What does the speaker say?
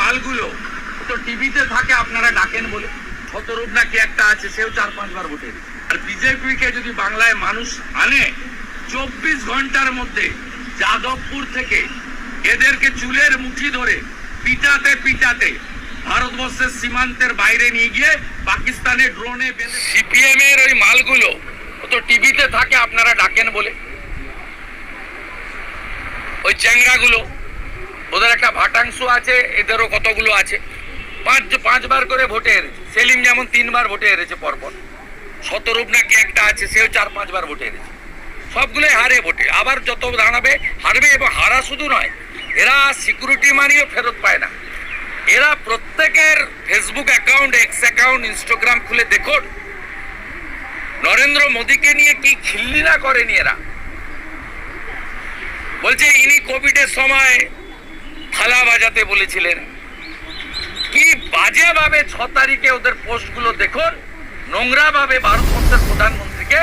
মালগুলো তো টিভিতে থাকে, আপনারা ডাকেন বলে। শতরূপ নাকি একটা আছে, সেও চার পাঁচবার ভোটে আর বিজেপিকে যদি বাংলায় মানুষ আনে, চব্বিশ ঘণ্টার মধ্যে যাদবপুর থেকে এদেরকে চুলের মুঠি ধরে পিটাতে পিটাতে ভারতবর্ষের সীমান্তের বাইরে নিয়ে গিয়ে পাকিস্তানের ড্রোনে সিপিএম এর ওই মালগুলো তো টিভিতে থাকে, আপনারা ডাকেন বলে। ওই চ্যাংড়াগুলো ওদের একটা ভাটাংশ আছে, এদেরও কতগুলো আছে? পাঁচ পাঁচবার করে ভোটে হেরেছে। সেলিম যেমন তিনবার ভোটে হেরেছে পরপর। শতরূপ নাকি একটা আছে, সেও চার পাঁচবার ভোটে হেরেছে। সবগুলোই হারে ভোটে। আবার যত দাঁড়াবে, হারবে এবং হারা শুধু নয়, এরা সিকিউরিটি মানিও ফেরত পায় না। এরা প্রত্যেকের Facebook account X account Instagram খুলে দেখুন। নরেন্দ্র মোদীকে নিয়ে কি খিল্লি না করেনি এরা? বলছে, ইনি কোভিডের সময় বাজাতে বলেছিলেন। কি বাজে ভাবে ছ তারিখে ওদের পোস্টগুলো দেখুন নোংরা ভাবে ভারতবর্ষের প্রধানমন্ত্রীকে